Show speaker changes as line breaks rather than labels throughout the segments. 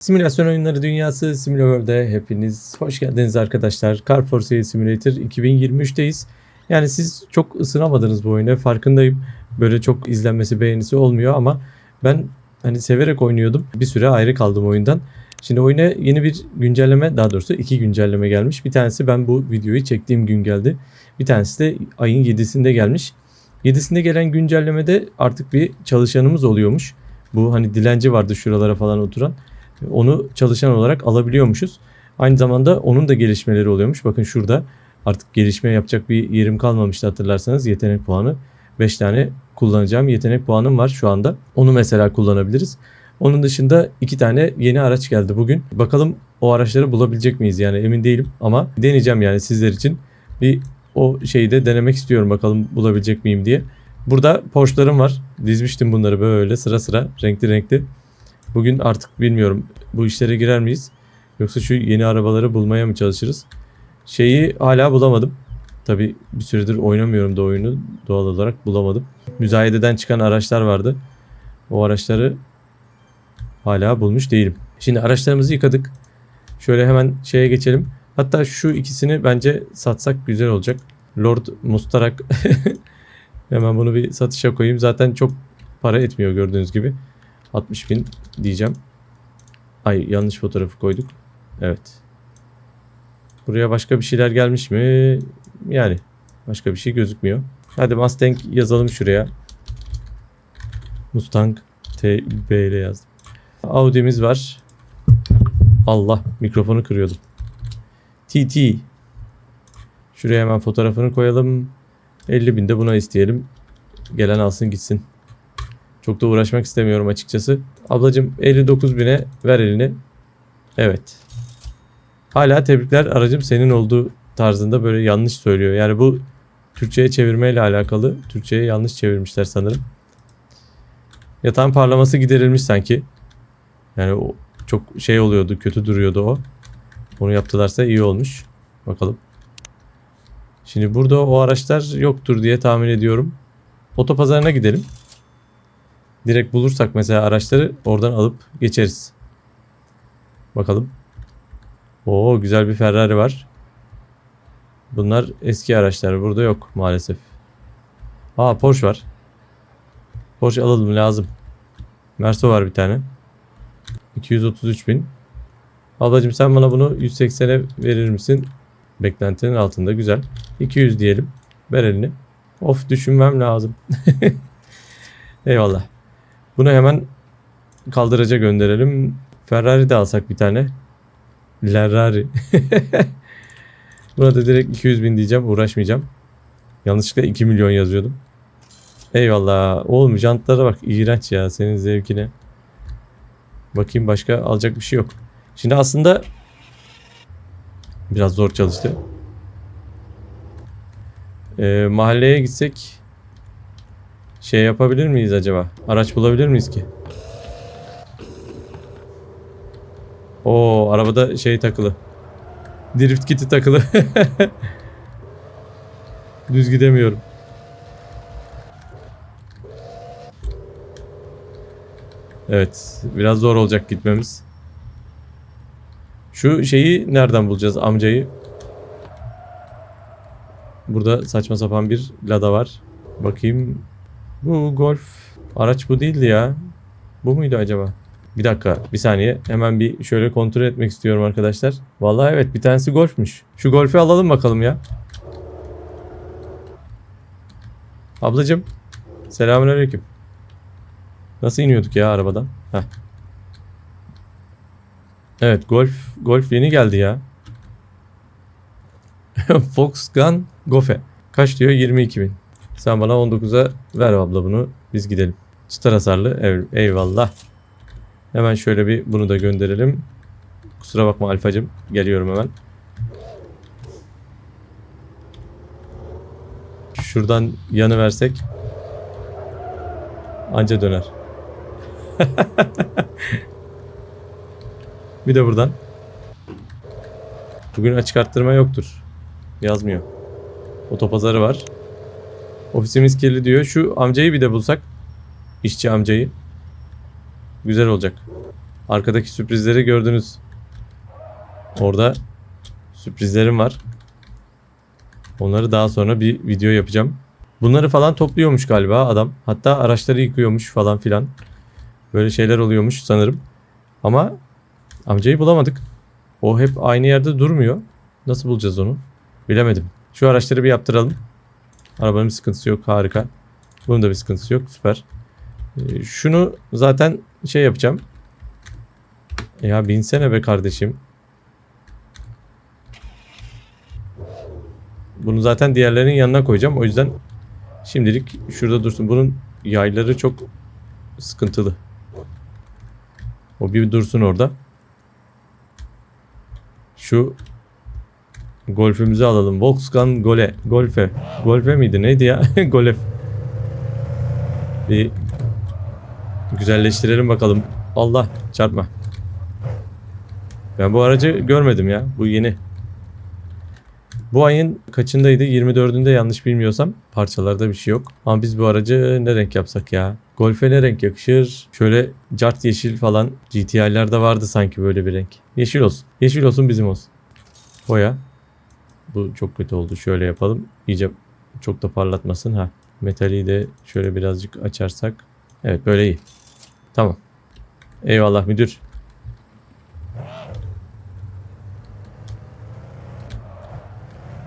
Simülasyon oyunları dünyası Simulaworld'e hepiniz hoş geldiniz arkadaşlar. Car for Sale Simulator 2023'teyiz. Yani siz çok ısınamadınız bu oyuna farkındayım. Böyle çok izlenmesi beğenisi olmuyor ama ben hani severek oynuyordum. Bir süre ayrı kaldım oyundan. Şimdi oyuna yeni bir güncelleme daha doğrusu iki güncelleme gelmiş. Bir tanesi ben bu videoyu çektiğim gün geldi. Bir tanesi de ayın 7'sinde gelmiş. 7'sinde gelen güncellemede artık bir çalışanımız oluyormuş. Bu hani dilenci vardı şuralara falan oturan onu çalışan olarak alabiliyormuşuz. Aynı zamanda onun da gelişmeleri oluyormuş. Bakın şurada artık gelişme yapacak bir yerim kalmamıştı hatırlarsanız yetenek puanı. 5 tane kullanacağım yetenek puanım var şu anda. Onu mesela kullanabiliriz. Onun dışında iki tane yeni araç geldi bugün. Bakalım o araçları bulabilecek miyiz yani emin değilim ama deneyeceğim yani sizler için. Bir o şeyi de denemek istiyorum bakalım bulabilecek miyim diye. Burada Porsche'larım var. Dizmiştim bunları böyle sıra sıra renkli renkli. Bugün artık bilmiyorum bu işlere girer miyiz? Yoksa şu yeni arabaları bulmaya mı çalışırız? Şeyi hala bulamadım. Tabi bir süredir oynamıyorum da oyunu doğal olarak bulamadım. Müzayededen çıkan araçlar vardı. O araçları hala bulmuş değilim. Şimdi araçlarımızı yıkadık. Şöyle hemen şeye geçelim. Hatta şu ikisini bence satsak güzel olacak. Lord Mustarak hemen bunu bir satışa koyayım. Zaten çok para etmiyor gördüğünüz gibi. 60 bin diyeceğim. Ay yanlış fotoğrafı koyduk. Evet. Buraya başka bir şeyler gelmiş mi? Yani başka bir şey gözükmüyor. Hadi Mustang yazalım şuraya. Mustang TB ile yazdım. Audi'miz var. Allah mikrofonu kırıyordum. TT. Şuraya hemen fotoğrafını koyalım. 50 bin de buna isteyelim. Gelen alsın gitsin. Çok da uğraşmak istemiyorum açıkçası. Ablacım 59 bine ver elini. Evet. Hala tebrikler aracım senin olduğu tarzında böyle yanlış söylüyor. Yani bu Türkçe'ye çevirmeyle alakalı. Türkçe'ye yanlış çevirmişler sanırım. Yatağın parlaması giderilmiş sanki. Yani o çok şey oluyordu, kötü duruyordu o. Onu yaptılarsa iyi olmuş. Bakalım. Şimdi burada o araçlar yoktur diye tahmin ediyorum. Otopazarına gidelim. Direkt bulursak mesela araçları oradan alıp geçeriz. Bakalım. Oo güzel bir Ferrari var. Bunlar eski araçlar. Burada yok maalesef. Aa Porsche var. Porsche alalım lazım. Merso var bir tane. 233 bin. Ablacım sen bana bunu 180'e verir misin? Beklentinin altında güzel. 200 diyelim. Ver elini. Of düşünmem lazım. Eyvallah. Bunu hemen kaldıraca gönderelim. Ferrari de alsak bir tane. Ferrari. Buna da direkt 200 bin diyeceğim. Uğraşmayacağım. Yanlışlıkla 2 milyon yazıyordum. Eyvallah. Oğlum jantlara bak. iğrenç ya senin zevkine. Bakayım başka alacak bir şey yok. Şimdi aslında biraz zor çalıştı. Ee, mahalleye gitsek şey yapabilir miyiz acaba? Araç bulabilir miyiz ki? O arabada şey takılı. Drift kiti takılı. Düz gidemiyorum. Evet, biraz zor olacak gitmemiz. Şu şeyi nereden bulacağız amcayı? Burada saçma sapan bir lada var. Bakayım. Bu golf araç bu değildi ya. Bu muydu acaba? Bir dakika bir saniye hemen bir şöyle kontrol etmek istiyorum arkadaşlar. Vallahi evet bir tanesi golfmüş. Şu golfü alalım bakalım ya. Ablacım selamünaleyküm. Nasıl iniyorduk ya arabadan? Heh. Evet golf golf yeni geldi ya. Volkswagen Gofe. Kaç diyor? 22 bin. Sen bana 19'a ver abla bunu. Biz gidelim. Çıtar hasarlı. Ev, eyvallah. Hemen şöyle bir bunu da gönderelim. Kusura bakma Alfacım. Geliyorum hemen. Şuradan yanı versek anca döner. bir de buradan. Bugün açık arttırma yoktur. Yazmıyor. Otopazarı var. Ofisimiz kirli diyor. Şu amcayı bir de bulsak. İşçi amcayı. Güzel olacak. Arkadaki sürprizleri gördünüz. Orada sürprizlerim var. Onları daha sonra bir video yapacağım. Bunları falan topluyormuş galiba adam. Hatta araçları yıkıyormuş falan filan. Böyle şeyler oluyormuş sanırım. Ama amcayı bulamadık. O hep aynı yerde durmuyor. Nasıl bulacağız onu? Bilemedim. Şu araçları bir yaptıralım. Arabanın bir sıkıntısı yok. Harika. Bunun da bir sıkıntısı yok. Süper. Ee, şunu zaten şey yapacağım. Ya binsene be kardeşim. Bunu zaten diğerlerinin yanına koyacağım. O yüzden şimdilik şurada dursun. Bunun yayları çok sıkıntılı. O bir dursun orada. Şu golfümüzü alalım. Volkswagen Gole. Golfe. Golfe miydi? Neydi ya? Golef. Bir güzelleştirelim bakalım. Allah çarpma. Ben bu aracı görmedim ya. Bu yeni. Bu ayın kaçındaydı? 24'ünde yanlış bilmiyorsam. Parçalarda bir şey yok. Ama biz bu aracı ne renk yapsak ya? Golf'e ne renk yakışır? Şöyle cart yeşil falan GTI'lerde vardı sanki böyle bir renk. Yeşil olsun. Yeşil olsun bizim olsun. Boya. Bu çok kötü oldu. Şöyle yapalım. İyice çok da parlatmasın. Ha. Metali de şöyle birazcık açarsak. Evet böyle iyi. Tamam. Eyvallah müdür.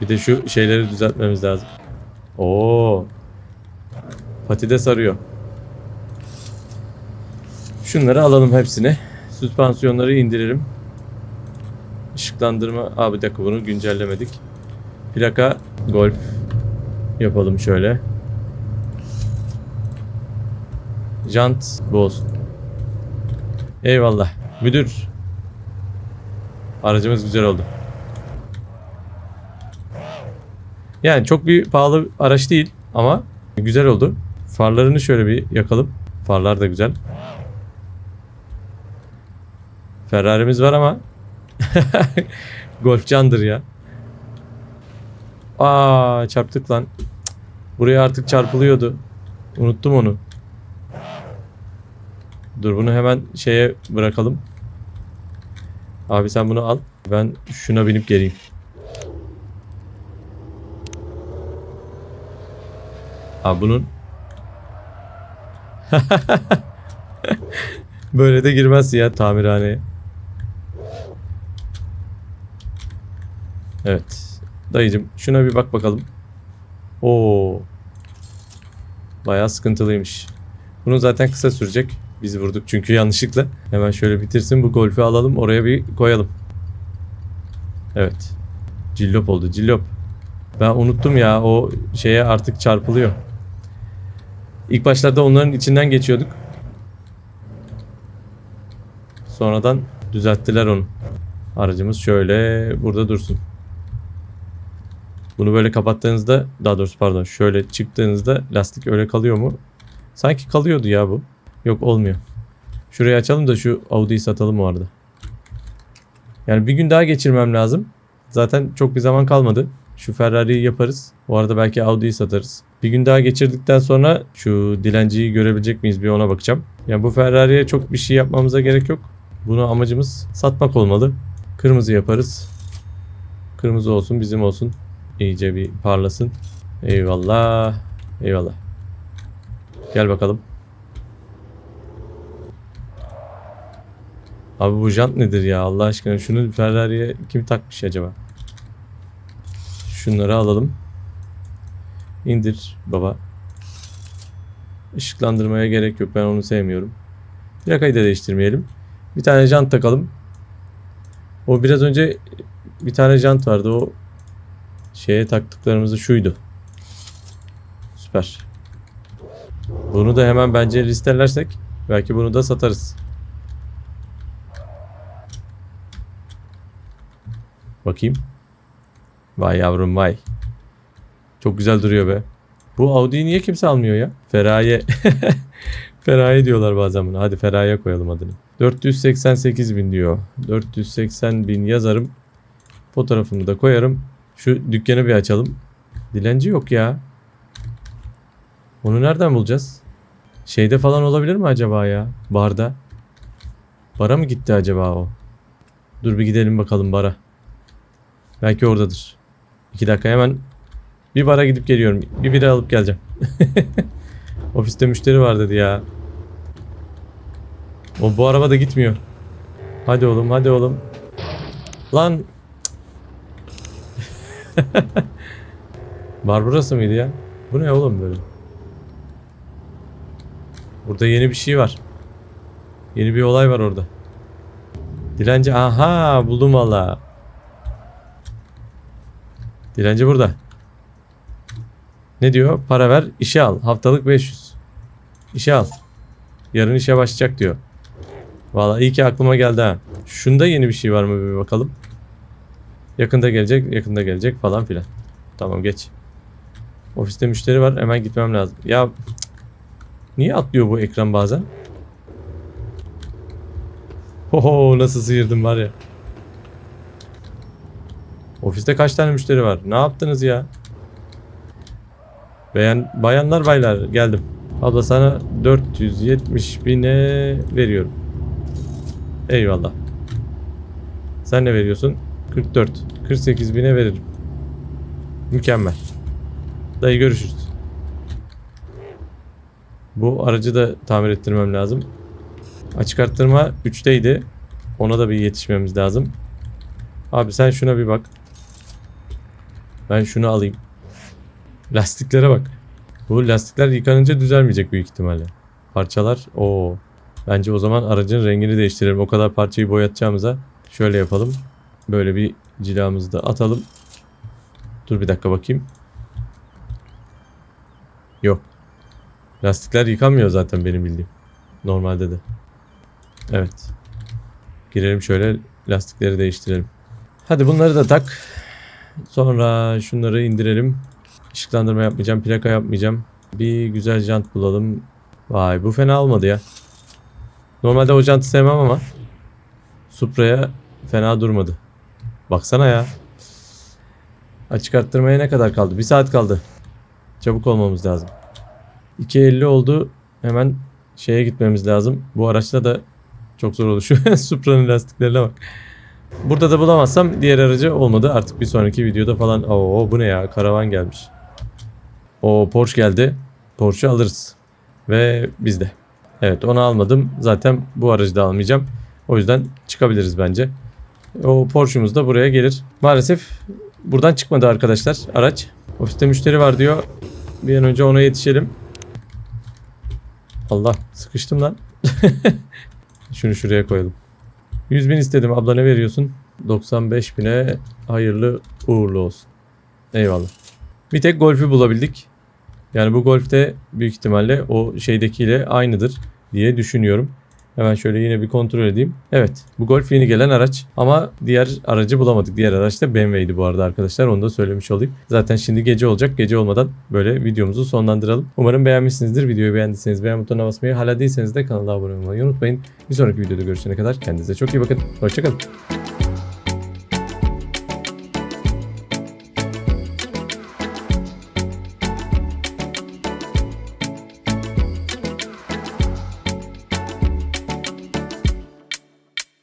Bir de şu şeyleri düzeltmemiz lazım. Oo. Patide sarıyor. Şunları alalım hepsini. Süspansiyonları indirelim. Işıklandırma. Abi bir bunu güncellemedik. Plaka Golf yapalım şöyle. Jant bu olsun. Eyvallah. Müdür. Aracımız güzel oldu. Yani çok bir pahalı araç değil ama güzel oldu. Farlarını şöyle bir yakalım. Farlar da güzel. Ferrari'miz var ama Golf candır ya. Aa çarptık lan. Buraya artık çarpılıyordu. Unuttum onu. Dur bunu hemen şeye bırakalım. Abi sen bunu al. Ben şuna binip geleyim. Abi bunun Böyle de girmez ya tamirhaneye. Evet. Dayıcım şuna bir bak bakalım. Oo. Bayağı sıkıntılıymış. Bunun zaten kısa sürecek. Biz vurduk çünkü yanlışlıkla. Hemen şöyle bitirsin bu golfü alalım oraya bir koyalım. Evet. Cillop oldu cillop. Ben unuttum ya o şeye artık çarpılıyor. İlk başlarda onların içinden geçiyorduk. Sonradan düzelttiler onu. Aracımız şöyle burada dursun. Bunu böyle kapattığınızda daha doğrusu pardon şöyle çıktığınızda lastik öyle kalıyor mu? Sanki kalıyordu ya bu. Yok olmuyor. Şurayı açalım da şu Audi'yi satalım o arada. Yani bir gün daha geçirmem lazım. Zaten çok bir zaman kalmadı. Şu Ferrari'yi yaparız. O arada belki Audi'yi satarız. Bir gün daha geçirdikten sonra şu dilenciyi görebilecek miyiz bir ona bakacağım. Yani bu Ferrari'ye çok bir şey yapmamıza gerek yok. Bunu amacımız satmak olmalı. Kırmızı yaparız. Kırmızı olsun bizim olsun. İyice bir parlasın. Eyvallah. Eyvallah. Gel bakalım. Abi bu jant nedir ya Allah aşkına şunu Ferrari'ye kim takmış acaba? Şunları alalım. İndir baba. Işıklandırmaya gerek yok ben onu sevmiyorum. Plakayı da değiştirmeyelim. Bir tane jant takalım. O biraz önce bir tane jant vardı o şeye taktıklarımızı şuydu. Süper. Bunu da hemen bence listelersek belki bunu da satarız. Bakayım. Vay yavrum vay. Çok güzel duruyor be. Bu Audi'yi niye kimse almıyor ya? Feraye. Feraye diyorlar bazen buna. Hadi Feraye koyalım adını. 488 bin diyor. 480 bin yazarım. Fotoğrafımı da koyarım. Şu dükkanı bir açalım. Dilenci yok ya. Onu nereden bulacağız? Şeyde falan olabilir mi acaba ya? Barda. Bara mı gitti acaba o? Dur bir gidelim bakalım bara. Belki oradadır. İki dakika hemen bir bara gidip geliyorum. Bir bira alıp geleceğim. Ofiste müşteri var dedi ya. O bu araba da gitmiyor. Hadi oğlum hadi oğlum. Lan. Bar burası mıydı ya? Bu ne oğlum böyle? Burada yeni bir şey var. Yeni bir olay var orada. Dilenci aha buldum valla. Dilenci burada. Ne diyor? Para ver, işe al. Haftalık 500. İşe al. Yarın işe başlayacak diyor. Valla iyi ki aklıma geldi ha. Şunda yeni bir şey var mı bir bakalım. Yakında gelecek, yakında gelecek falan filan. Tamam geç. Ofiste müşteri var, hemen gitmem lazım. Ya niye atlıyor bu ekran bazen? Oho nasıl sıyırdım var ya. Ofiste kaç tane müşteri var? Ne yaptınız ya? Beğen, bayanlar baylar geldim. Abla sana 470 bine veriyorum. Eyvallah. Sen ne veriyorsun? 44. 48 bine veririm. Mükemmel. Dayı görüşürüz. Bu aracı da tamir ettirmem lazım. Açık arttırma 3'teydi. Ona da bir yetişmemiz lazım. Abi sen şuna bir bak. Ben şunu alayım. Lastiklere bak. Bu lastikler yıkanınca düzelmeyecek büyük ihtimalle. Parçalar o. Bence o zaman aracın rengini değiştirelim. O kadar parçayı boyatacağımıza şöyle yapalım. Böyle bir cilamızı da atalım. Dur bir dakika bakayım. Yok. Lastikler yıkanmıyor zaten benim bildiğim. Normalde de. Evet. Girelim şöyle lastikleri değiştirelim. Hadi bunları da tak. Sonra şunları indirelim. Işıklandırma yapmayacağım, plaka yapmayacağım. Bir güzel jant bulalım. Vay bu fena olmadı ya. Normalde o jantı sevmem ama Supra'ya fena durmadı. Baksana ya. Açık arttırmaya ne kadar kaldı? Bir saat kaldı. Çabuk olmamız lazım. 2.50 oldu. Hemen şeye gitmemiz lazım. Bu araçla da çok zor olur. Şu Supra'nın lastiklerine bak. Burada da bulamazsam diğer aracı olmadı. Artık bir sonraki videoda falan. Oo bu ne ya? Karavan gelmiş. O Porsche geldi. Porsche alırız. Ve bizde. Evet onu almadım. Zaten bu aracı da almayacağım. O yüzden çıkabiliriz bence. O Porsche'umuz da buraya gelir. Maalesef buradan çıkmadı arkadaşlar araç. Ofiste müşteri var diyor. Bir an önce ona yetişelim. Allah sıkıştım lan. Şunu şuraya koyalım. 100 bin istedim. Abla ne veriyorsun? 95 bine hayırlı uğurlu olsun. Eyvallah. Bir tek golfü bulabildik. Yani bu golf de büyük ihtimalle o şeydekiyle aynıdır diye düşünüyorum. Hemen şöyle yine bir kontrol edeyim. Evet bu Golf yeni gelen araç ama diğer aracı bulamadık. Diğer araç da BMW'ydi bu arada arkadaşlar onu da söylemiş olayım. Zaten şimdi gece olacak. Gece olmadan böyle videomuzu sonlandıralım. Umarım beğenmişsinizdir. Videoyu beğendiyseniz beğen butonuna basmayı hala değilseniz de kanala abone olmayı unutmayın. Bir sonraki videoda görüşene kadar kendinize çok iyi bakın. Hoşçakalın.